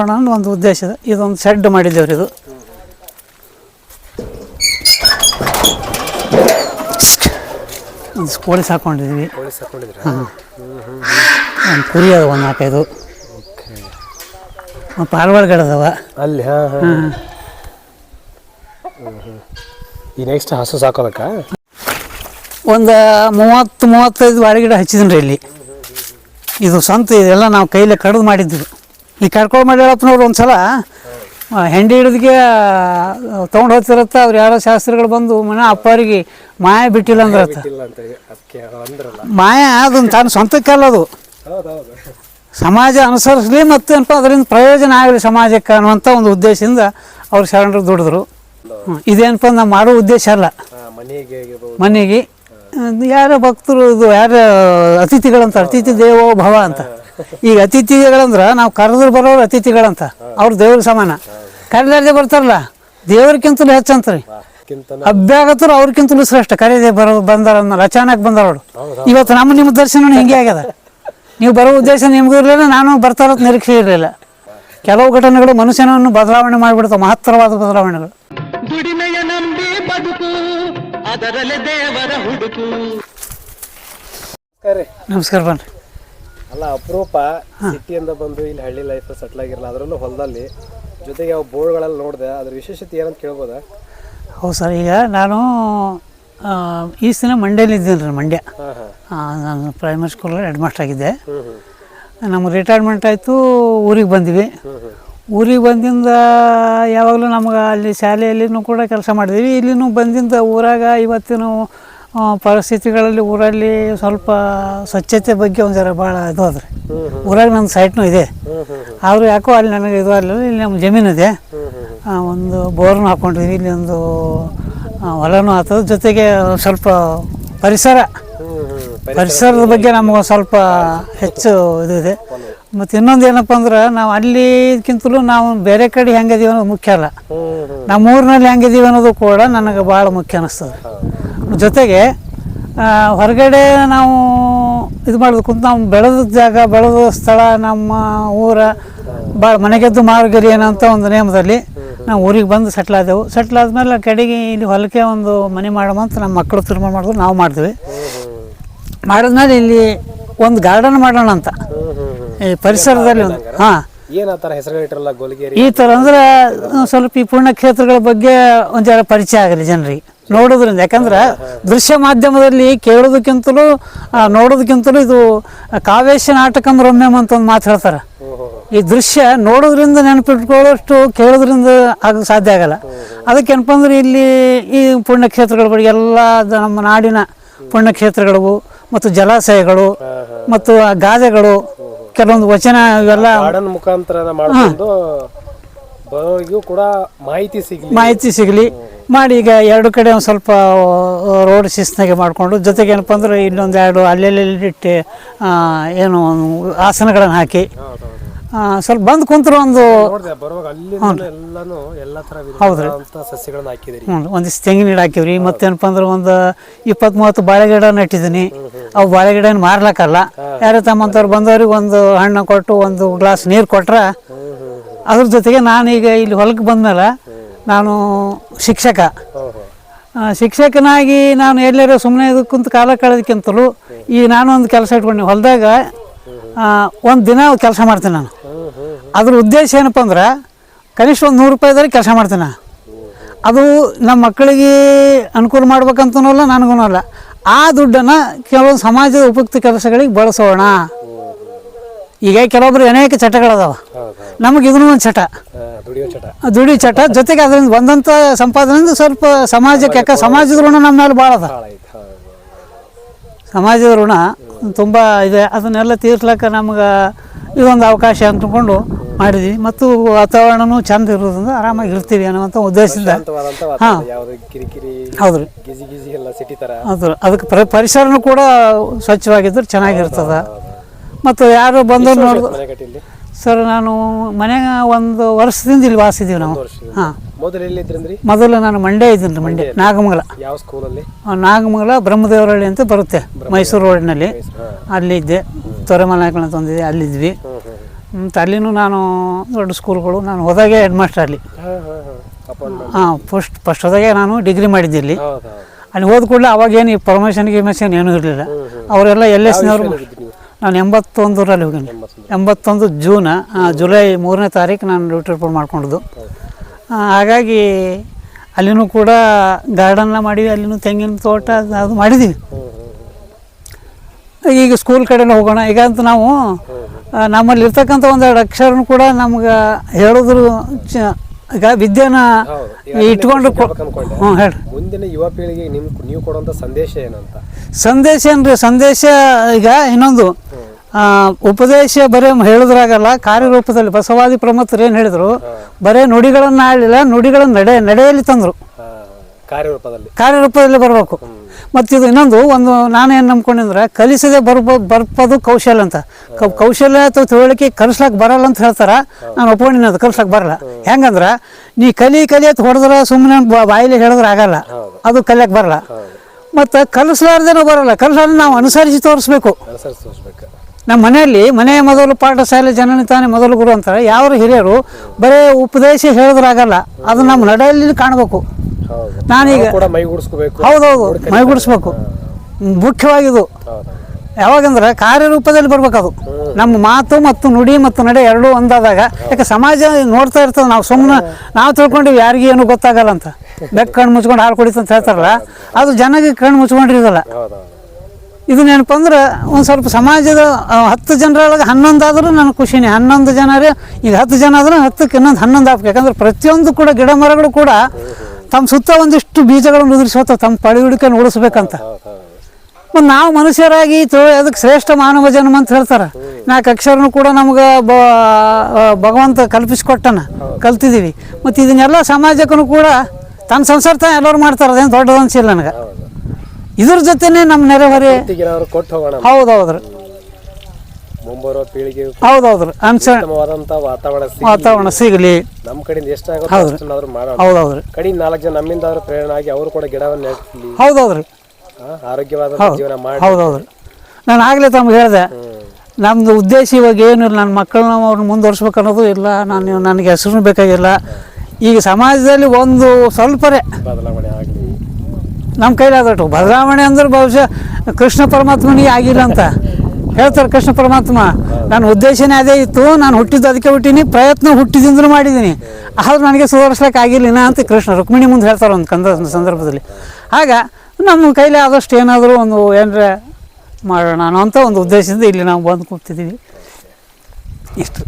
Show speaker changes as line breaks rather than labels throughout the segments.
ಅನ್ನೋ ಒಂದು ಉದ್ದೇಶ. ಇದೆ ಇದೊಂದು ಶೆಡ್ ಮಾಡಿದ್ದೇವ್ರಿ ಇದು. ಒಂದು ಕೋಳಿ ಸಾಕೊಂಡಿದ್ವಿ.
ಹಾಂ
ಒಂದು ಕುರಿ ಅದಾವ ಒಂದು ನಾಲ್ಕೈದು. ಮತ್ತು ಪಾರಿವಾಳಗಳು ಅದಾವ.
ಅಲ್ಲಿ ಹಾಂ ಈ ನೆಕ್ಸ್ಟ್ ಹಸು ಸಾಕೋದಕ್ಕ
ಒಂದು ಮೂವತ್ತು ಮೂವತ್ತೈದು ಬಾಳೆಗಿಡ ಹಚ್ಚಿದ್ದೀನಿ ರೀ ಇಲ್ಲಿ ಇದು ಸ್ವಂತ ಇದೆಲ್ಲ ನಾವು ಕೈಲೇ ಕಡ್ದು ಮಾಡಿದ್ವಿ ಈ ಕರ್ಕೊಂಡು ಮಾಡ್ಯಾಳತ್ನವ್ರು ಒಂದು ಸಲ ಹೆಂಡಿ ಹಿಡಿದಿಗೆ ತೊಗೊಂಡು ಹೋಗ್ತಿರತ್ತ ಅವ್ರು ಯಾರೋ ಶಾಸ್ತ್ರಿಗಳು ಬಂದು ಮನೆ ಅಪ್ಪರಿಗೆ ಮಾಯ ಬಿಟ್ಟಿಲ್ಲ ಅಂದ್ರತ್ತ. ಮಾಯ ಅದೊಂದು ತಾನು ಸ್ವಂತಕ್ಕಲ್ಲ ಅದು. ಸಮಾಜ ಅನುಸರಿಸಲಿ ಮತ್ತು ಏನಪ್ಪ ಅದರಿಂದ ಪ್ರಯೋಜನ ಆಗಲಿ ಸಮಾಜಕ್ಕೆ ಅನ್ನುವಂಥ ಒಂದು ಉದ್ದೇಶದಿಂದ ಅವ್ರು ಶರಣರು ದುಡಿದ್ರು. ಇದೇನಪ್ಪ ನಾವು ಮಾಡೋ ಉದ್ದೇಶ ಅಲ್ಲ.
ಮನೆಗೆ
ಯಾರ ಭಕ್ತರು ಇದು ಯಾರ ಅತಿಥಿಗಳಂತ ಅತಿಥಿ ದೇವೋ ಭವ ಅಂತ. ಈಗ ಅತಿಥಿಗಳಂದ್ರ ನಾವು ಕರೆದ್ರು ಬರೋರು ಅತಿಥಿಗಳಂತ ಅವ್ರು ದೇವ್ರ ಸಮಾನ. ಕರೆದಾರ್ದೆ ಬರ್ತಾರಲ್ಲ ದೇವ್ರಕ್ಕಿಂತಲೂ ಹೆಚ್ಚಂತ್ರಿ. ಅಭ್ಯಾಗತರು ಅವ್ರಕ್ಕಿಂತಲೂ ಶ್ರೇಷ್ಠ. ಕರೆದೇ ಬರೋ ಬಂದಾರ ಅನ್ನೋರು ಅಚಾನಕ್ ಬಂದಾರವ್ರು ಇವತ್ತು ನಮ್ಮ ನಿಮ್ಮ ದರ್ಶನ ಹಿಂಗೆ ಆಗ್ಯದ. ನೀವು ಬರೋ ಉದ್ದೇಶ ನಿಮಗೂ ಇರಲಿಲ್ಲ ನಾನು ಬರ್ತಾರತ್ ನಿರೀಕ್ಷೆ ಇರಲಿಲ್ಲ. ಕೆಲವು ಘಟನೆಗಳು ಮನುಷ್ಯನನ್ನು ಬದಲಾವಣೆ ಮಾಡಿಬಿಡ್ತಾವೆ ಮಹತ್ತರವಾದ ಬದಲಾವಣೆಗಳು. ನಮಸ್ಕಾರ ಬನ್ರಿ.
ಅಲ್ಲ ಅಪರೂಪ ಸಿಟಿಯಿಂದ ಬಂದು ಇಲ್ಲಿ ಹಳ್ಳಿ ಲೈಫ್ ಸೆಟ್ಲ್ ಆಗಿರಲ್ಲ ಅದರಲ್ಲೂ ಹೊಲದಲ್ಲಿ ಜೊತೆಗೆ ಅವು ಬೋರ್ಡ್ಗಳಲ್ಲಿ ನೋಡಿದೆ. ಅದ್ರ ವಿಶೇಷತೆ ಏನಂತ ಕೇಳ್ಬೋದ?
ಹೌದು ಸರ್ ಈಗ ನಾನು ಈ ಸಲ ಮಂಡ್ಯಲ್ಲಿ ಇದ್ದೀನಿ ರೀ ಮಂಡ್ಯ. ನಾನು ಪ್ರೈಮರಿ ಸ್ಕೂಲಲ್ಲಿ ಹೆಡ್ ಮಾಸ್ಟರ್ ಆಗಿದ್ದೆ. ನಮ್ಗೆ ರಿಟೈರ್ಮೆಂಟ್ ಆಯಿತು ಊರಿಗೆ ಬಂದ್ವಿ. ಊರಿಗೆ ಬಂದಿಂದ ಯಾವಾಗಲೂ ನಮ್ಗೆ ಅಲ್ಲಿ ಶಾಲೆಯಲ್ಲಿನೂ ಕೂಡ ಕೆಲಸ ಮಾಡಿದ್ವಿ. ಇಲ್ಲಿನೂ ಬಂದಿಂದ ಊರಾಗ ಇವತ್ತಿನ ಪರಿಸ್ಥಿತಿಗಳಲ್ಲಿ ಊರಲ್ಲಿ ಸ್ವಲ್ಪ ಸ್ವಚ್ಛತೆ ಬಗ್ಗೆ ಒಂದು ಜರ ಭಾಳ ಇದು ಅದ್ರಿ
ಹ್ಮ್
ಊರಾಗ ನನ್ನ ಸೈಟ್ನೂ ಇದೆ. ಆದರೂ ಯಾಕೋ ಅಲ್ಲಿ ನನಗೆ ಇದು ಆಗಲಿಲ್ಲ. ಇಲ್ಲಿ ನಮ್ಮ ಜಮೀನು ಇದೆ. ಒಂದು ಬೋರ್ನು ಹಾಕ್ಕೊಂಡಿದ್ವಿ ಇಲ್ಲಿ ಒಂದು ಹೊಲನೂ ಆಗ್ತದೆ ಜೊತೆಗೆ ಸ್ವಲ್ಪ ಪರಿಸರ. ಪರಿಸರದ ಬಗ್ಗೆ ನಮಗೆ ಸ್ವಲ್ಪ ಹೆಚ್ಚು ಇದು ಇದೆ. ಮತ್ತು ಇನ್ನೊಂದು ಏನಪ್ಪ ಅಂದ್ರೆ ನಾವು ಅಲ್ಲಿಗಿಂತಲೂ ನಾವು ಬೇರೆ ಕಡೆ ಹೆಂಗಿದೀವಿ ಅನ್ನೋದು ಮುಖ್ಯ ಅಲ್ಲ. ನಮ್ಮ ಊರಿನಲ್ಲಿ ಹೆಂಗಿದೀವಿ ಅನ್ನೋದು ಕೂಡ ನನಗೆ ಭಾಳ ಮುಖ್ಯ ಅನ್ನಿಸ್ತದೆ ಜೊತೆಗೆ ಹೊರಗಡೆ ನಾವು ಇದು ಮಾಡಬೇಕು ಅಂತ ನಾವು ಬೆಳೆದ ಜಾಗ ಬೆಳೆದ ಸ್ಥಳ ನಮ್ಮ ಊರ ಭಾಳ ಮನೆಗೆದ್ದು ಮಾರುಗರಿ ಏನಂತ ಒಂದು ನೇಮದಲ್ಲಿ ನಾವು ಊರಿಗೆ ಬಂದು ಸೆಟ್ಲ್ ಆದೆವು ಸೆಟ್ಲ್ ಆದಮೇಲೆ ಕಡೆಗೆ ಇಲ್ಲಿ ಹೊಲಕ್ಕೆ ಒಂದು ಮನೆ ಮಾಡೋಮಂತ ನಮ್ಮ ಮಕ್ಕಳು ತೀರ್ಮಾನ ಮಾಡಿದ್ರು ನಾವು ಮಾಡ್ತೀವಿ ಮಾಡಿದ್ಮೇಲೆ ಇಲ್ಲಿ ಒಂದು ಗಾರ್ಡನ್ ಮಾಡೋಣ ಅಂತ ಈ ಪರಿಸರದಲ್ಲಿ ಒಂದು ಹಾಂ ಈ ಥರ ಅಂದ್ರೆ ಸ್ವಲ್ಪ ಈ ಪುಣ್ಯಕ್ಷೇತ್ರಗಳ ಬಗ್ಗೆ ಒಂದು ಜರ ಪರಿಚಯ ಆಗಲಿ ಜನರಿಗೆ ನೋಡೋದ್ರಿಂದ. ಯಾಕಂದ್ರೆ ದೃಶ್ಯ ಮಾಧ್ಯಮದಲ್ಲಿ ಕೇಳೋದಕ್ಕಿಂತಲೂ ನೋಡೋದಕ್ಕಿಂತಲೂ ಇದು ಕಾವೇಶ ನಾಟಕಂ ರಮ್ಯಂ ಅಂತ ಒಂದು ಮಾತು ಹೇಳ್ತಾರೆ. ಈ ದೃಶ್ಯ ನೋಡೋದ್ರಿಂದ ನೆನಪಿಟ್ಕೊಳ್ಳೋಷ್ಟು ಕೇಳೋದ್ರಿಂದ ಆಗ ಸಾಧ್ಯ ಆಗಲ್ಲ. ಅದಕ್ಕೆ ಏನಪ್ಪ ಅಂದ್ರೆ ಇಲ್ಲಿ ಈ ಪುಣ್ಯಕ್ಷೇತ್ರಗಳ ಬಗ್ಗೆ ಎಲ್ಲ ನಮ್ಮ ನಾಡಿನ ಪುಣ್ಯಕ್ಷೇತ್ರಗಳು ಮತ್ತು ಜಲಾಶಯಗಳು ಮತ್ತು ಆ ಗಾದೆಗಳು ಕೆಲವೊಂದು ವಚನ ಇವೆಲ್ಲ
ಮುಖಾಂತರ ಕೂಡ ಮಾಹಿತಿ ಸಿಗಲಿ.
ಮಾಹಿತಿ ಸಿಗಲಿ. ಮಾಡಿ ಈಗ ಎರಡು ಕಡೆ ಒಂದು ಸ್ವಲ್ಪ ರೋಡ್ ಶಿಸ್ತಾಗೆ ಮಾಡಿಕೊಂಡು ಜೊತೆಗೆ ಏನಪ್ಪ ಅಂದ್ರೆ ಇಲ್ಲೊಂದು ಎರಡು ಅಲ್ಲೆಲ್ಲಿ ಇಟ್ಟು ಆ, ಏನು ಆಸನಗಳನ್ನು ಹಾಕಿ ಸ್ವಲ್ಪ ಬಂದು ಕುಂತ್ರು ಒಂದು ಹೌದ್ರಿ. ಒಂದಿಷ್ಟು ತೆಂಗಿನ ಗಿಡ ಹಾಕಿವ್ರಿ ಮತ್ತೇನಪ್ಪ ಅಂದ್ರೆ ಒಂದು ಇಪ್ಪತ್ತು ಮೂವತ್ತು ಬಾಳೆಗಿಡ ನೆಟ್ಟಿದ್ದೀನಿ ಅವು ಬಾಳೆಗಿಡ ಏನು ಮಾರ್ಲಕ್ಕಲ್ಲ ಯಾರು ತಮ್ಮಂಥವ್ರು ಬಂದವ್ರಿಗೆ ಒಂದು ಹಣ್ಣು ಕೊಟ್ಟು ಒಂದು ಗ್ಲಾಸ್ ನೀರು ಕೊಟ್ರೆ ಅದ್ರ ಜೊತೆಗೆ ನಾನೀಗ ಇಲ್ಲಿ ಹೊಲಕ್ಕೆ ಬಂದ್ಮೇಲೆ ನಾನು ಶಿಕ್ಷಕ. ಶಿಕ್ಷಕನಾಗಿ ನಾನು ಎಲ್ಲರೂ ಸುಮ್ಮನೆ ಕುಂತು ಕಾಲ ಕಳೆದಕ್ಕಿಂತಲೂ ಈ ನಾನು ಒಂದು ಕೆಲಸ ಇಟ್ಕೊಂಡೆ. ಹೊಲದಾಗ ಒಂದು ದಿನ ಕೆಲಸ ಮಾಡ್ತೀನಿ ನಾನು. ಅದ್ರ ಉದ್ದೇಶ ಏನಪ್ಪ ಅಂದ್ರೆ ಕನಿಷ್ಠ ಒಂದು ನೂರು ರೂಪಾಯಿದಾಗ ಕೆಲಸ ಮಾಡ್ತೀನಿ ನಾನು. ಅದು ನಮ್ಮ ಮಕ್ಕಳಿಗೆ ಅನುಕೂಲ ಮಾಡ್ಬೇಕಂತನೂ ಅಲ್ಲ ನನಗೂ ಅಲ್ಲ. ಆ ದುಡ್ಡನ್ನು ಕೆಲವೊಂದು ಸಮಾಜದ ಉಪಯುಕ್ತ ಕೆಲಸಗಳಿಗೆ ಬಳಸೋಣ. ಈಗ ಕೆಲವೊಬ್ರು ಅನೇಕ ಚಟಗಳದಾವ. ನಮಗೆ ಇದನ್ನೂ ಒಂದು ಚಟ. ದುಡಿ ಚಟ. ಜೊತೆಗೆ ಅದರಿಂದ ಬಂದಂಥ ಸಂಪಾದನೆ ಸ್ವಲ್ಪ ಸಮಾಜಕ್ಕೆ ಯಾಕೆ ಸಮಾಜದ ಋಣ ನಮ್ಮ ಮೇಲೆ ಭಾಳ ಅದ ಸಮಾಜದ ಋಣ ತುಂಬ ಇದೆ. ಅದನ್ನೆಲ್ಲ ತೀರ್ಸ್ಲಕ್ಕ ನಮ್ಗೆ ಇದೊಂದು ಅವಕಾಶ ಅಂದ್ಕೊಂಡು ಮಾಡಿದ್ವಿ. ಮತ್ತು ವಾತಾವರಣನೂ ಚಂದ ಇರೋದ್ರಿಂದ ಆರಾಮಾಗಿ ಇರ್ತೀವಿ ಅನ್ನುವಂಥ ಉದ್ದೇಶದಿಂದ.
ಹಾಂ.
ಹೌದು. ರೀ ಹೌದು. ಅದಕ್ಕೆ ಪರಿ ಪರಿಸರನೂ ಕೂಡ ಸ್ವಚ್ಛವಾಗಿದ್ದರೆ ಚೆನ್ನಾಗಿರ್ತದೆ. ಮತ್ತು ಯಾರು ಬಂದು ನೋಡಿದ್ರು
ಮನೆ ಕಟ್ಟಿಲ್ಲಿ
ಸರ್ ನಾನು ಮನೆಗೆ ಒಂದು ವರ್ಷದಿಂದ ಇಲ್ಲಿ ವಾಸಿದ್ದೀವಿ ನಾವು. ಹಾಂ.
ಮೊದಲು ಎಲ್ಲಿದ್ರಂದ್ರಿ?
ಮೊದಲು ನಾನು ಮಂಡ್ಯ ಇದ್ದೀನಿ ರೀ ಮಂಡ್ಯ. ನಾಗಮಂಗಲ.
ಯಾವ ಸ್ಕೂಲಲ್ಲಿ
ಆ, ನಾಗಮಂಗಲ ಬ್ರಹ್ಮದೇವರಹಳ್ಳಿ ಅಂತ ಬರುತ್ತೆ ಮೈಸೂರು ರೋಡಿನಲ್ಲಿ ಅಲ್ಲಿದ್ದೆ ತೊರೆಮಲೆ ಅಂತ ಒಂದಿದೆ ಅಲ್ಲಿದ್ವಿ. ಮತ್ತು ಅಲ್ಲಿನೂ ನಾನು ದೊಡ್ಡ ಸ್ಕೂಲ್ಗಳು ನಾನು ಹೋದಾಗೆ ಹೆಡ್ ಮಾಸ್ಟರ್ ಅಲ್ಲಿ.
ಹಾಂ ಹಾಂ ಹಾಂ. ಅಪಾಯಿಂಟ್ಮೆಂಟ್
ಹಾಂ ಫಸ್ಟ್ ಫಸ್ಟ್ ಹೋದಾಗೆ ನಾನು ಡಿಗ್ರಿ ಮಾಡಿದ್ದೆ ಇಲ್ಲಿ.
ಹೌದು ಹೌದು.
ಅಲ್ಲಿ ಹೋದ ಕೂಡಲೇ ಅವಾಗೇನು ಈ ಪ್ರಮೋಷನ್ ಗಿಮೋಷನ್ ಏನೂ ಇರಲಿಲ್ಲ. ಅವರೆಲ್ಲ ಎಲ್ ಎಸ್ ನವರು
ಹೋಗಿದ್ದು ನೀವು
ನಾನು ಎಂಬತ್ತೊಂದರಲ್ಲಿ ಹೋಗಿನಿ.
ಎಂಬತ್ತೊಂದು.
ಜೂನ್ ಜುಲೈ ಮೂರನೇ ತಾರೀಕು ನಾನು ಡ್ಯೂಟಿ ರಿಪೋರ್ಟ್ ಮಾಡಿಕೊಂಡಿದ್ದು. ಹಾಗಾಗಿ ಅಲ್ಲಿನೂ ಕೂಡ ಗಾರ್ಡನ್ನ ಮಾಡಿವಿ ಅಲ್ಲಿನೂ ತೆಂಗಿನ ತೋಟ ಅದು ಮಾಡಿದ್ದೀವಿ ಈಗ ಸ್ಕೂಲ್ ಕಡೆ ಹೋಗೋಣ. ಈಗ ಅಂತ ನಾವು ನಮ್ಮಲ್ಲಿರ್ತಕ್ಕಂಥ ನಮ್ಮಲ್ಲಿ ಇರ್ತಕ್ಕಂಥ ಒಂದೆರಡು ಅಕ್ಷರನೂ ಕೂಡ ನಮ್ಗೆ ಹೇಳಿದ್ರು ಚ ಈಗ ವಿದ್ಯೆನ ಇಟ್ಕೊಂಡು. ಹ್ಞೂ ಹೇಳಿ.
ಮುಂದಿನ ಯುವ ಪೀಳಿಗೆ ನಿಮ್ ನೀವು ಕೊಡುವಂತ ಸಂದೇಶ ಏನಂತ?
ಸಂದೇಶ ಏನ್ರಿ ಸಂದೇಶ ಈಗ ಇನ್ನೊಂದು. ಆ, ಉಪದೇಶ ಬರೀ ಹೇಳಿದ್ರಾಗಲ್ಲ ಕಾರ್ಯರೂಪದಲ್ಲಿ ಬಸವಾದಿ ಪ್ರಮುಖರು ಏನು ಹೇಳಿದರು ಬರೇ ನುಡಿಗಳನ್ನು ಆಡಲಿಲ್ಲ ನುಡಿಗಳನ್ನು ನಡೆ ನಡೆಯಲ್ಲಿ ತಂದರು.
ಕಾರ್ಯರೂಪದಲ್ಲಿ.
ಕಾರ್ಯರೂಪದಲ್ಲಿ ಬರಬೇಕು. ಮತ್ತು ಇದು ಇನ್ನೊಂದು ಒಂದು ನಾನು ನಾನೇನು ನಂಬ್ಕೊಂಡಿದ್ರೆ ಕಲಿಸದೆ ಬರ್ಬೋ ಬರ್ಬೋದು ಕೌಶಲ್ಯ ಅಂತ. ಕೌಶಲ್ಯ ಅಥವಾ ತಿಳುವಳಿಕೆ ಕಲಿಸ್ಲಕ್ಕೆ ಬರಲ್ಲ ಅಂತ ಹೇಳ್ತಾರೆ ನಾನು ಒಪ್ಕೊಂಡಿನ ಅದು ಕಲಿಸ್ಲಕ್ಕೆ ಬರಲ್ಲ. ಹೆಂಗಂದ್ರೆ ನೀ ಕಲಿ ಕಲಿ ಅಂತ ಹೊಡೆದ್ರೆ ಸುಮ್ಮನೆ ಬಾಯಲ್ಲಿ ಹೇಳಿದ್ರೆ ಆಗಲ್ಲ. ಅದು ಕಲಿಯಕ್ಕೆ ಬರಲ್ಲ. ಮತ್ತು ಕಲಿಸ್ಲಾರ್ದೇನು ಬರಲ್ಲ. ಕಲಿಸ್ಲಾರ್ದೆ ನಾವು ಅನುಸರಿಸಿ ತೋರಿಸ್ಬೇಕು. ನಮ್ಮ ಮನೆಯಲ್ಲಿ ಮನೆಯ ಮೊದಲು ಪಾಠಶಾಲೆ ಜನನಿ ತಾನೇ ಮೊದಲು ಗುರು ಅಂತಾರೆ. ಯಾವ ಹಿರಿಯರು ಬರೀ ಉಪದೇಶ ಹೇಳಿದ್ರಾಗಲ್ಲ ಅದು ನಮ್ಮ ನಡೆಯಲ್ಲಿ ಕಾಣಬೇಕು. ನಾನೀಗ
ಕೂಡ ಮೈಗೂಡಿಸ್ಕೋಬೇಕು
ಹೌದೌದು ಮೈಗೂಡಿಸ್ಬೇಕು ಮುಖ್ಯವಾಗಿದು. ಯಾವಾಗಂದ್ರೆ ಕಾರ್ಯರೂಪದಲ್ಲಿ ಬರ್ಬೇಕದು. ಅದು ನಮ್ಮ ಮಾತು ಮತ್ತು ನುಡಿ ಮತ್ತು ನಡೆ ಎರಡೂ ಒಂದಾದಾಗ ಯಾಕೆ ಸಮಾಜ ನೋಡ್ತಾ ಇರ್ತದೆ ನಾವು ಸುಮ್ಮನೆ ನಾವು ತಿಳ್ಕೊಂಡಿವಿ ಯಾರಿಗೂ ಏನು ಗೊತ್ತಾಗಲ್ಲ ಅಂತ. ಬೆಕ್ಕ ಕಣ್ಣು ಮುಚ್ಕೊಂಡು ಹಾಲು ಕುಡಿತು ಅಂತ ಹೇಳ್ತಾರಲ್ಲ ಅದು ಜನಗೆ ಕಣ್ಣು ಮುಚ್ಕೊಂಡಿರೋದಲ್ಲ. ಇದನ್ನೇನಪ್ಪ ಅಂದ್ರೆ ಒಂದು ಸ್ವಲ್ಪ ಸಮಾಜದ ಹತ್ತು ಜನರೊಳಗೆ ಹನ್ನೊಂದು ಆದರೂ ನನಗೆ ಖುಷಿನೇ. ಹನ್ನೊಂದು ಜನರೇ ಈಗ ಹತ್ತು ಜನ ಆದರೂ ಹತ್ತಕ್ಕೆ ಇನ್ನೊಂದು ಹನ್ನೊಂದು ಆಗ್ಬೇಕು ಯಾಕಂದ್ರೆ ಪ್ರತಿಯೊಂದು ಕೂಡ ಗಿಡ ಮರಗಳು ಕೂಡ ತಮ್ಮ ಸುತ್ತ ಒಂದಿಷ್ಟು ಬೀಜಗಳನ್ನು ಉದುರಿಸೋತ ತಮ್ಮ ಪಳಿಯುಡಿಕೆಯನ್ನು ಉಳಿಸ್ಬೇಕಂತ. ಮತ್ತು ನಾವು ಮನುಷ್ಯರಾಗಿ ತೋ ಅದಕ್ಕೆ ಶ್ರೇಷ್ಠ ಮಾನವ ಜನ್ಮ ಅಂತ ಹೇಳ್ತಾರೆ. ನಾಲ್ಕು ಅಕ್ಷರನು ಕೂಡ ನಮ್ಗೆ ಬ ಭಗವಂತ ಕಲ್ಪಿಸಿಕೊಟ್ಟನ ಕಲ್ತಿದ್ದೀವಿ ಮತ್ತು ಇದನ್ನೆಲ್ಲ ಸಮಾಜಕ್ಕೂ ಕೂಡ ತನ್ನ ಸಂಸಾರ ತಾನು ಎಲ್ಲರೂ ಮಾಡ್ತಾರೆ ಅದೇನು ದೊಡ್ಡದು ಅನ್ಸಿಲ್ಲ ನನಗೆ ಇದ್ರ ಜೊತೆನೇ ನಮ್ಮ ನೆರೆಹೊರೆ
ಹೌದು
ಹೌದೌದ್ರಿ
ಮುಂಬರುವ ಪೀಳಿಗೆ
ಹೌದು ಅನ್ಸ
ಉತ್ತಮವಾದಂತ ವಾತಾವರಣ ಸಿಗಲಿ.
ವಾತಾವರಣ ಸಿಗಲಿ.
ನಮ್ಮ ಕಡೆಯಿಂದ ಎಷ್ಟಾಗುತ್ತೆ ಅಷ್ಟನ್ನಾದ್ರೂ ಮಾಡೋಣ.
ಹೌದೌದ್ರಿ.
ಕಡೆ ನಾಲ್ಕು ಜನ ನಮ್ಮಿಂದ ಆದ್ರೂ ಪ್ರೇರಣೆ ಆಗಿ ಅವರು ಕೂಡ ಗಿಡವನ್ನು ಹೌದು
ಹೌದೌದ್ರಿ.
ಆರೋಗ್ಯವಾದ ಜೀವನ ಮಾಡಿ
ಹೌದೌದ್ರಿ. ನಾನು ಆಗಲೇ ತಮ್ಗೆ ಹೇಳಿದೆ ನಮ್ಮದು ಉದ್ದೇಶ ಇವಾಗ ಏನಿಲ್ಲ ನನ್ನ ಮಕ್ಕಳನ್ನ ಅವ್ರನ್ನ ಮುಂದುವರ್ಸ್ಬೇಕು ಅನ್ನೋದು ಇಲ್ಲ ನಾನು ನನಗೆ ಹೆಸರು ಬೇಕಾಗಿಲ್ಲ. ಈಗ ಸಮಾಜದಲ್ಲಿ ಒಂದು ಸ್ವಲ್ಪರೇ
ಬದಲಾವಣೆ ಆಗಲಿ.
ನಮ್ಮ ಕೈಲಾದಟ್ಟು ಬದಲಾವಣೆ ಅಂದ್ರೆ ಬಹುಶಃ ಕೃಷ್ಣ ಪರಮಾತ್ಮನಿಗೆ ಆಗಿಲ್ಲ ಅಂತ. ಹೇಳ್ತಾರೆ ಕೃಷ್ಣ ಪರಮಾತ್ಮ ನನ್ನ ಉದ್ದೇಶನೇ ಅದೇ ಇತ್ತು ನಾನು ಹುಟ್ಟಿದ್ದು ಅದಕ್ಕೆ ಹುಟ್ಟೀನಿ ಪ್ರಯತ್ನ ಹುಟ್ಟಿದಿಂದಲೂ ಮಾಡಿದ್ದೀನಿ ಆದ್ರೆ ನನಗೆ ಸುಧಾರಿಸ್ಲಿಕ್ಕೆ ಆಗಿಲ್ಲ ಅಂತ ಕೃಷ್ಣ ರುಕ್ಮಿಣಿ ಮುಂದೆ ಹೇಳ್ತಾರೆ ಒಂದು ಕಂದ ಸಂದರ್ಭದಲ್ಲಿ. ಆಗ ನಮ್ಮ ಕೈಲಿ ಆದಷ್ಟು ಏನಾದರೂ ಒಂದು ಏನರ ಮಾಡೋಣ ಅನ್ನೋ ಅಂತ ಒಂದು ಉದ್ದೇಶದಿಂದ ಇಲ್ಲಿ ನಾವು ಬಂದು ಕೂತಿದ್ದೀವಿ. ಇಷ್ಟು.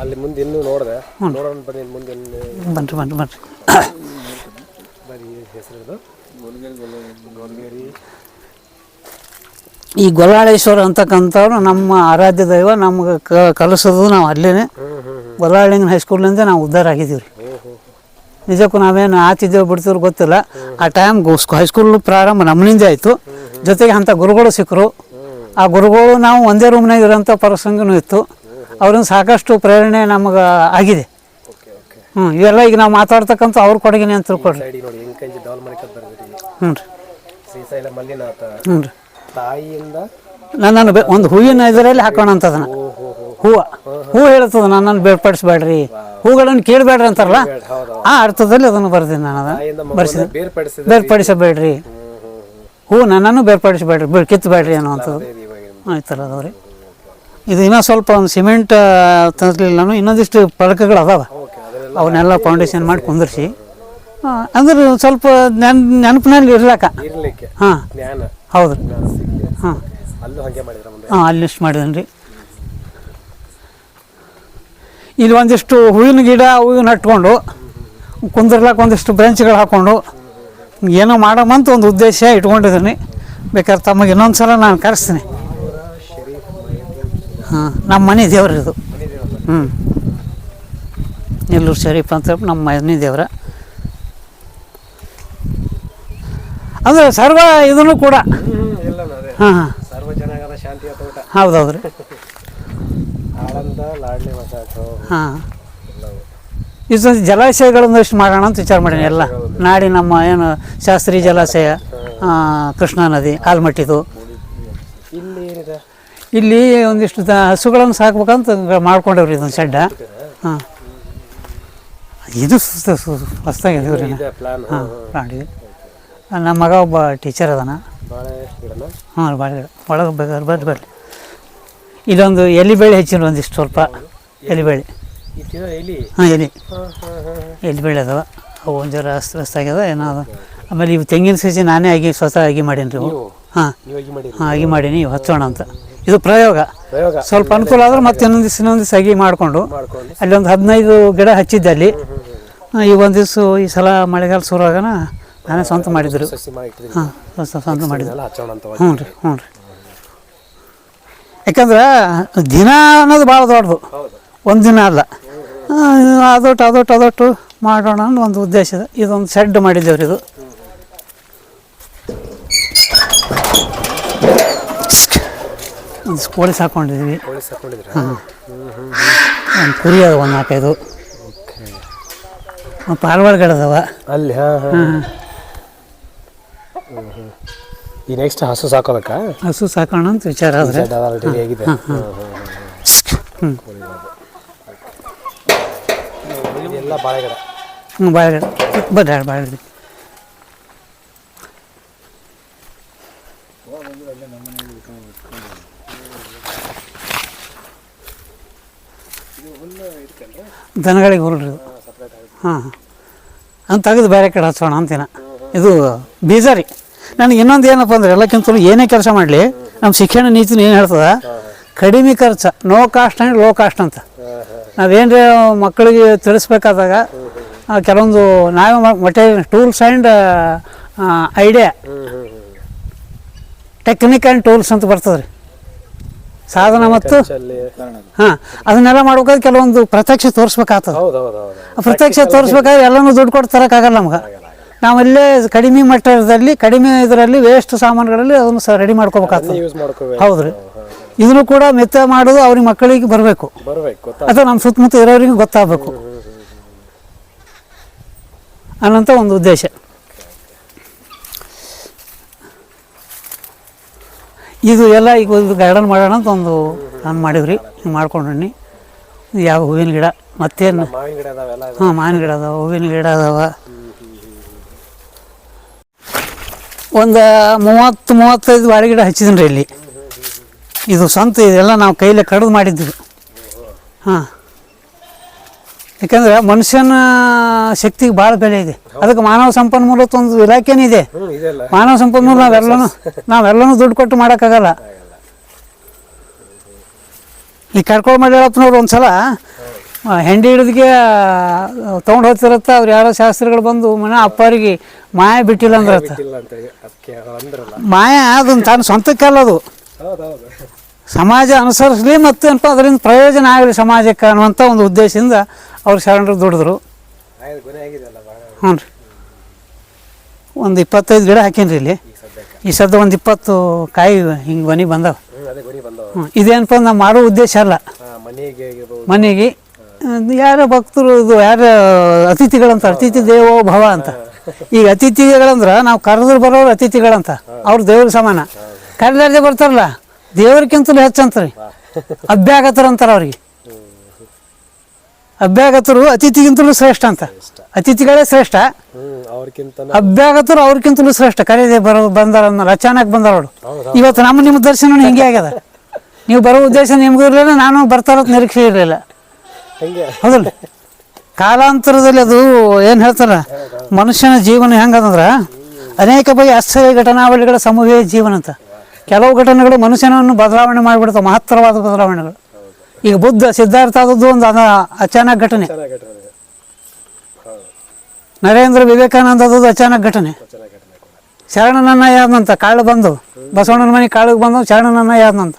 ಅಲ್ಲಿ ಮುಂದೆ ಇನ್ನೂ ನೋಡಿದೆ. ನೋಡೋಣ ಬನ್ನಿ ಮುಂದೆ
ಬನ್ರಿ ಬನ್ರಿ ಬನ್ರಿ.
ಬರೀ ಹೆಸರು ಗೋಲ್ಗೇರಿ
ಈ ಗೊಲ್ಲಾಳೇಶ್ವರ ಅಂತಕ್ಕಂಥವ್ರು ನಮ್ಮ ಆರಾಧ್ಯ ದೈವ ನಮ್ಗೆ ಕ ಕಲಿಸೋದು ನಾವು ಅಲ್ಲೇ ಗೊಲ್ಲಾಳಿಂಗನ ಹೈಸ್ಕೂಲಿಂದ ನಾವು ಉದ್ಧಾರ ಆಗಿದ್ದೀವಿ ರೀ ನಿಜಕ್ಕೂ ನಾವೇನು ಆತಿದ್ದೇವೆ ಬಿಡ್ತೀವ್ರು ಗೊತ್ತಿಲ್ಲ. ಆ ಟೈಮ್ ಹೈಸ್ಕೂಲ್ ಪ್ರಾರಂಭ ನಮ್ಮನಿಂದ ಆಯಿತು. ಜೊತೆಗೆ ಅಂಥ ಗುರುಗಳು ಸಿಕ್ಕರು ಆ ಗುರುಗಳು ನಾವು ಒಂದೇ ರೂಮ್ನಾಗ ಇರೋಂಥ ಪ್ರಸಂಗನೂ ಇತ್ತು. ಅವ್ರಿಂದ ಸಾಕಷ್ಟು ಪ್ರೇರಣೆ ನಮಗೆ ಆಗಿದೆ. ಹ್ಞೂ ಇವೆಲ್ಲ ಈಗ ನಾವು ಮಾತಾಡ್ತಕ್ಕಂಥ ಅವ್ರ ಕೊಡುಗೆನೇ ಅಂತ ತಿಳ್ಕೊಡ್ರಿ ಹ್ಞೂ ರೀ ಹ್ಞೂ ರೀ
ತಾಯಿಯಿಂದ?
ನನ್ನನ್ನು ಬೆ ಒಂದು ಹೂವಿನ ಇದರಲ್ಲಿ ಹಾಕೋಣ ಅಂತ ಅದನ್ನು ಹೂವು. ಹೂ ಹೇಳ್ತದ ನನ್ನನ್ನು ಬೇರ್ಪಡಿಸ್ಬೇಡ್ರಿ. ಹೂಗಳನ್ನು ಕೇಳಬೇಡ್ರಿ ಅಂತಾರಲ್ಲ? ಆ ಅರ್ಥದಲ್ಲಿ ಅದನ್ನು ಬರ್ತೀನಿ ನಾನು ಅದನ್ನು.
ಮಗುವನ್ನ ಬೇರ್ಪಡಿಸಿದ
ಬೇರ್ಪಡಿಸಬೇಡ್ರಿ. ಹೂ ನನ್ನನ್ನು ಬೇರ್ಪಡಿಸಬೇಡ್ರಿ ಬೇ ಕಿತ್ತಬೇಡ್ರಿ ಅನ್ನುವಂಥದ್ದು.
ಅದೇ
ಆಯ್ತಲ್ಲ ಅದಾವ್ರಿ ಇದು ಇನ್ನೂ ಸ್ವಲ್ಪ ಒಂದು ಸಿಮೆಂಟ್ ತರಲಿಲ್ಲ ನಾನು ಇನ್ನೊಂದಿಷ್ಟು ಪಳಕಗಳು ಅದಾವ
ಓಕೆ ಅದನ್ನೆಲ್ಲ
ಅವನ್ನೆಲ್ಲ ಫೌಂಡೇಶನ್ ಮಾಡಿ ಕುಂದಿರ್ಸಿ. ಆ, ಅಂದ್ರೆ ಸ್ವಲ್ಪ ನೆನ್ ನೆನಪಿನಲ್ಲಿ ಇರ್ಲಾಕ.
ಇರ್ಲಿಕ್ಕೆ.
ಹಾಂ.
ಜ್ಞಾನ.
ಹೌದು. ಹಾಂ.
ಅಲ್ಲೂ ಹಾಗೆ ಮಾಡಿದ್ರ ಮುಂದೆ.
ಹಾಂ ಅಲ್ಲಿ ಇಷ್ಟು ಮಾಡಿದೇನೆ ರೀ ಇಲ್ಲಿ ಒಂದಿಷ್ಟು ಹೂವಿನ ಗಿಡ ಹೂವಿನ ಹಟ್ಕೊಂಡು ಕುಂದರ್ಲಾಕ ಒಂದಿಷ್ಟು ಬೆಂಚ್ಗಳು ಹಾಕ್ಕೊಂಡು ಏನೋ ಮಾಡಮಂತ ಒಂದು ಉದ್ದೇಶ ಇಟ್ಕೊಂಡಿದ್ದೀನಿ. ಬೇಕಾದ್ರೆ ತಮಗೆ ಇನ್ನೊಂದು ಸಲ ನಾನು ಕರೆಸ್ತೀನಿ. ಹಾಂ ನಮ್ಮ ಮನೆ ದೇವ್ರ ಇದು. ಹ್ಞೂ ನೆಲ್ಲೂರು ಶರೀಫ್ ಅಂತ ನಮ್ಮ ಮನೆ ದೇವ್ರ. ಅಂದರೆ ಸರ್ವ ಇದನ್ನು ಕೂಡ. ಹಾಂ ಹಾಂ.
ಹೌದು ತೋಟ.
ಹೌದೌದು ರೀ
ಆಳಂದ ಲಾಡ್ಲಿ ಮಸಾಟು
ಹಾಂ. ಇದು ಜಲಾಶಯಗಳನ್ನಷ್ಟು ಮಾಡೋಣ ಅಂತ ವಿಚಾರ ಮಾಡೀನಿ ಎಲ್ಲ ನಾಡಿ ನಮ್ಮ ಏನು ಶಾಸ್ತ್ರಿ ಜಲಾಶಯ ಕೃಷ್ಣಾ ನದಿ ಆಲ್ಮಟ್ಟಿದು.
ಇಲ್ಲಿ
ಇಲ್ಲಿ ಒಂದಿಷ್ಟು ಹಸುಗಳನ್ನು ಸಾಕ್ಬೇಕಂತ ಮಾಡ್ಕೊಂಡವ್ರಿ ಇದೊಂದು ಶೆಡ್ಡ. ಹಾಂ. ಇದು
ಸುಸ್ತ ಪ್ಲಾನ್
ಹಾಂ ಮಾಡಿದ್ವಿ ನಮ್ಮ ಮಗ ಒಬ್ಬ ಟೀಚರ್ ಅದಾನ. ಹಾಂ ಬಾಳೆ ಗಿಡ ಒಳಗೆ ಬೇಕಾದ್ರೆ ಬರ್ರಿ ಬರ್ರಿ ಇಲ್ಲೊಂದು ಎಲಿ ಬೇಳೆ ಹೆಚ್ಚಿನ ಒಂದಿಷ್ಟು ಸ್ವಲ್ಪ. ಎಲಿ. ಬೇಳೆ ಹಾಂ ಎಲಿ. ಎಲೆ ಬೆಳೆ ಅದಾವ. ಅವು ಒಂದು ಜರ ಅಸ್ತ ಅಸ್ತ ಆಗ್ಯದ ಏನೋ ಅದ. ಆಮೇಲೆ ಇವು ತೆಂಗಿನ ಸಸಿ ನಾನೇ ಆಗಿ ಸ್ವತಃ ಆಗಿ ಮಾಡೀನಿ ರೀ ಹಾಂ. ಹಾಂ ಆಗಿ ಮಾಡೀನಿ ಇವು ಹಚ್ಚೋಣ ಅಂತ. ಇದು ಪ್ರಯೋಗ. ಸ್ವಲ್ಪ ಅನುಕೂಲ ಆದ್ರೆ ಮತ್ತೆ ಇನ್ನೊಂದು ದಿವ್ಸ ಇನ್ನೊಂದು ದಿವಸ ಆಗಿ ಮಾಡಿಕೊಂಡು.
ಅಲ್ಲೊಂದು
ಅಲ್ಲಿ ಒಂದು ಹದಿನೈದು ಗಿಡ ಹಚ್ಚಿದ್ದೆ ಅಲ್ಲಿ. ಈ ಒಂದು ದಿವ್ಸ ಈ ಸಲ ಮಳೆಗಾಲ ಶುರು ಆಗೋಣ ನಾನೇ ಸ್ವಂತ ಮಾಡಿದ್ರು.
ಸಸಿ ಮಾಡಿ ಇಟ್ಟಿದ್ದೀನಿ.
ಹಾಂ ಸ್ವಂತ ಮಾಡಿದ್ರು.
ಎಲ್ಲ ಹಚ್ಚೋಣ ಅಂತ
ಹ್ಞೂ ರೀ ಹ್ಞೂ ರೀ. ಯಾಕಂದ್ರೆ ದಿನ ಅನ್ನೋದು ಭಾಳ ದೊಡ್ಡದು. ಒಂದು ದಿನ ಅಲ್ಲ. ಅದೊಟ್ಟು ಅದೊಟ್ಟು ಅದೊಟ್ಟು ಮಾಡೋಣ ಅನ್ನೋ ಒಂದು ಉದ್ದೇಶ ಇದೆ. ಇದೊಂದು ಶೆಡ್ ಮಾಡಿದ್ದೇವ್ರಿ ಇದು. ಒಂದು ಕೋಳಿ ಸಾಕೊಂಡಿದ್ವಿ
ಹಾಂ
ಒಂದು ಕುರಿ ಅದ ಒಂದು ನಾಲ್ಕೈದು. ಒಂದು ಪಾರಿವಾಳ ಗಿಡ ಅದಾವ.
ಅಲ್ಲಿ ಹಾಂ ಹಾಂ ಈ ನೆಕ್ಸ್ಟ್ ಹಸು ಸಾಕೋದಕ್ಕ
ಹಸು ಸಾಕೋಣ ಅಂತ ವಿಚಾರ ಆದರೆ.
ಆಗಿದೆ ಎಲ್ಲ ಬಾಳೆ ಗಿಡ
ಹ್ಞೂ ಬಾಳೆಗಿಡ. ಬರ್ರಿ ಬಾಳೆಗಿಡ. ದನಗಳಿಗೆ ಹುರುಳ್ರಿ. ಹಾಂ ಹಾಂ. ಅಂತ ತೆಗೆದು ಬೇರೆ ಕಡೆ ಹಚ್ಚೋಣ ಅಂತೀನ. ಇದು ಬೀಜ ರೀ ನನಗೆ ಇನ್ನೊಂದು ಏನಪ್ಪ ಅಂದ್ರೆ ಎಲ್ಲಕ್ಕಿಂತಲೂ ಏನೇ ಕೆಲಸ ಮಾಡಲಿ ನಮ್ಮ ಶಿಕ್ಷಣ ನೀತಿನ ಏನು ಹೇಳ್ತದ? ಕಡಿಮೆ ಖರ್ಚು no cost and low cost ಅಂತ. ನಾವೇನು ಮಕ್ಕಳಿಗೆ ತಿಳಿಸ್ಬೇಕಾದಾಗ ಕೆಲವೊಂದು ನಾವೇ material tools and idea technique and tools ಅಂತ ಬರ್ತದೆ ರೀ ಸಾಧನ ಮತ್ತು ಹಾಂ ಅದನ್ನೆಲ್ಲ ಮಾಡ್ಬೇಕಾದ್ರೆ ಕೆಲವೊಂದು ಪ್ರತ್ಯಕ್ಷ ತೋರಿಸ್ಬೇಕಾಗ್ತದೆ. ಪ್ರತ್ಯಕ್ಷ ತೋರಿಸ್ಬೇಕಾದ್ರೆ ಎಲ್ಲನೂ ದುಡ್ಡು ಕೊಟ್ಟು ತರೋಕ್ಕಾಗಲ್ಲ ನಮ್ಗೆ. ನಾವಲ್ಲೇ ಕಡಿಮೆ ಮಟ್ಟದಲ್ಲಿ ಕಡಿಮೆ ಇದರಲ್ಲಿ ವೇಸ್ಟ್ ಸಾಮಾನುಗಳಲ್ಲಿ ಅದನ್ನು ಸಹ ರೆಡಿ ಮಾಡ್ಕೋಬೇಕಾಗ್ತದೆ.
ಯೂಸ್ ಮಾಡ್ಕೋಬೇಕು.
ಹೌದು ರೀ ಇದನ್ನು ಕೂಡ ಮೆತ್ತ ಮಾಡೋದು ಅವ್ರಿಗೆ ಮಕ್ಕಳಿಗೆ ಬರಬೇಕು.
ಬರಬೇಕು ಗೊತ್ತಾ
ಅಥವಾ ನಮ್ಮ ಸುತ್ತಮುತ್ತ ಇರೋರಿಗೆ ಗೊತ್ತಾಗಬೇಕು. ಅನ್ನೋಂಥ ಒಂದು ಉದ್ದೇಶ. ಇದು ಎಲ್ಲ ಈಗ ಒಂದು ಗಾರ್ಡನ್ ಮಾಡೋಣ ಅಂತ ಒಂದು ನಾನು ಮಾಡಿದ್ರಿ ಹಿಂಗೆ ಮಾಡ್ಕೊಂಡ್ರಿ ಯಾವ ಹೂವಿನ ಗಿಡ? ಮತ್ತೇನು?
ಮಾವಿನ ಗಿಡ ಅದಾವೆಲ್ಲ
ಹಾಂ ಮಾವಿನ ಗಿಡ ಅದಾವ ಹೂವಿನ ಗಿಡ ಅದಾವ ಒಂದು ಮೂವತ್ತು ಮೂವತ್ತೈದು ಬಾಳೆ ಗಿಡ ಹಚ್ಚಿದ್ದೀನಿ ರೀ ಇಲ್ಲಿ. ಇದು ಸ್ವಂತ ಇದೆಲ್ಲ ನಾವು ಕೈಲೇ ಕಡಿದು ಮಾಡಿದ್ವಿ ಹಾಂ. ಯಾಕಂದ್ರೆ ಮನುಷ್ಯನ ಶಕ್ತಿಗೆ ಭಾಳ ಬೆಲೆ ಇದೆ. ಅದಕ್ಕೆ ಮಾನವ ಸಂಪನ್ಮೂಲತ್ತೊಂದು ಒಂದು ಇಲಾಖೆನೇ ಇದೆ. ಮಾನವ ಸಂಪನ್ಮೂಲ ನಾವೆಲ್ಲನೂ ನಾವೆಲ್ಲನೂ ದುಡ್ಡು ಕೊಟ್ಟು ಮಾಡೋಕ್ಕಾಗಲ್ಲ. ಈ ಕರ್ಕೊಂಡು ಮಾಡ್ಯಾಳಪ್ಪನವ್ರು ಒಂದು ಸಲ ಹೆಂಡಿ ಹಿಡಿದಿಗೆ ತೊಗೊಂಡು ಹೋಗ್ತಿರತ್ತ ಅವ್ರು ಯಾರೋ ಶಾಸ್ತ್ರಿಗಳು ಬಂದು ಮನೆ ಅಪ್ಪರಿಗೆ ಮಾಯ ಬಿಟ್ಟಿಲ್ಲ ಅಂದ್ರತ್ತ. ಮಾಯ ಅದನ್ನು ತಾನು ಸ್ವಂತಕ್ಕಲ್ಲ ಅದು. ಸಮಾಜ ಅನುಸರಿಸಲಿ ಮತ್ತು ಏನಪ್ಪ ಅದರಿಂದ ಪ್ರಯೋಜನ ಆಗಲಿ ಸಮಾಜಕ್ಕೆ ಅನ್ನುವಂಥ ಒಂದು ಉದ್ದೇಶದಿಂದ ಅವ್ರು ಶರಣರು ದುಡಿದ್ರು. ಹ್ಞೂ ರೀ. ಒಂದು ಇಪ್ಪತ್ತೈದು ಗಿಡ ಹಾಕೀನಿ ರೀ ಇಲ್ಲಿ. ಈ ಸದ್ದ ಒಂದು ಇಪ್ಪತ್ತು ಕಾಯಿ ಹಿಂಗೆ ಮನೆ ಬಂದವ.
ಹ್ಞೂ
ಇದೇನಪ್ಪ ನಾವು ಮಾಡೋ ಉದ್ದೇಶ ಅಲ್ಲ.
ಮನೆಗೆ
ಮನೆಗೆ. ಯಾರೋ ಭಕ್ತರು ಇದು ಯಾರು ಅತಿಥಿಗಳಂತ ಅತಿಥಿ ದೇವೋ ಭವ ಅಂತ. ಈಗ ಅತಿಥಿಗಳಂದ್ರೆ ನಾವು ಕರೆದ್ರು ಬರೋರು ಅತಿಥಿಗಳಂತ. ಅವ್ರು ದೇವ್ರ ಸಮಾನ. ಕರೆದಾರ್ದೆ ಬರ್ತಾರಲ್ಲ ದೇವ್ರಿಗಿಂತಲೂ ಹೆಚ್ಚಂತಾರೆ. ಅಭ್ಯಾಗತರು ಅಂತಾರೆ ಅವ್ರಿಗೆ. ಅಭ್ಯಾಗತರು ಅತಿಥಿಗಿಂತಲೂ ಶ್ರೇಷ್ಠ ಅಂತ. ಅತಿಥಿಗಳೇ ಶ್ರೇಷ್ಠ. ಅಭ್ಯಾಗತರು ಅವ್ರಿಗಿಂತಲೂ ಶ್ರೇಷ್ಠ. ಕರೆದೇ ಬರೋ ಬಂದಾರ ಅಚಾನಕ್ ಬಂದಾರ ಅವರು. ಇವತ್ತು ನಮ್ಮ ನಿಮ್ಮ ದರ್ಶನ ಹಿಂಗೆ ಆಗ್ಯದ. ನೀವು ಬರೋ ಉದ್ದೇಶ ನಿಮಗೂ ಇರಲಿಲ್ಲ ನಾನು ಬರ್ತಾರ ನಿರೀಕ್ಷೆ ಇರಲಿಲ್ಲ. ಹೌದಲ್ಲ ಕಾಲಾಂತರದಲ್ಲಿ ಅದು ಏನು ಹೇಳ್ತಾರ? ಮನುಷ್ಯನ ಜೀವನ ಹೆಂಗದಂದ್ರೆ ಅನೇಕ ಬಗೆಯ ಆಶ್ಚರ್ಯ ಘಟನಾವಳಿಗಳ ಸಮೂಹವೇ ಜೀವನ ಅಂತ. ಕೆಲವು ಘಟನೆಗಳು ಮನುಷ್ಯನನ್ನು ಬದಲಾವಣೆ ಮಾಡಿಬಿಡ್ತಾವೆ ಮಹತ್ತರವಾದ ಬದಲಾವಣೆಗಳು. ಈಗ ಬುದ್ಧ ಸಿದ್ಧಾರ್ಥ ಆದದ್ದು ಒಂದು ಅದ ಅಚಾನಕ್ ಘಟನೆ. ನರೇಂದ್ರ ವಿವೇಕಾನಂದ ಆದದ್ದು ಅಚಾನಕ್ ಘಟನೆ. ಶರಣನನ್ನ ಯಾದಂತ ಕಾಳು ಬಂದು ಬಸವಣ್ಣನ ಮನೆ ಕಾಳಿಗೆ ಬಂದು ಶರಣನನ್ನ ಯಾದಂತ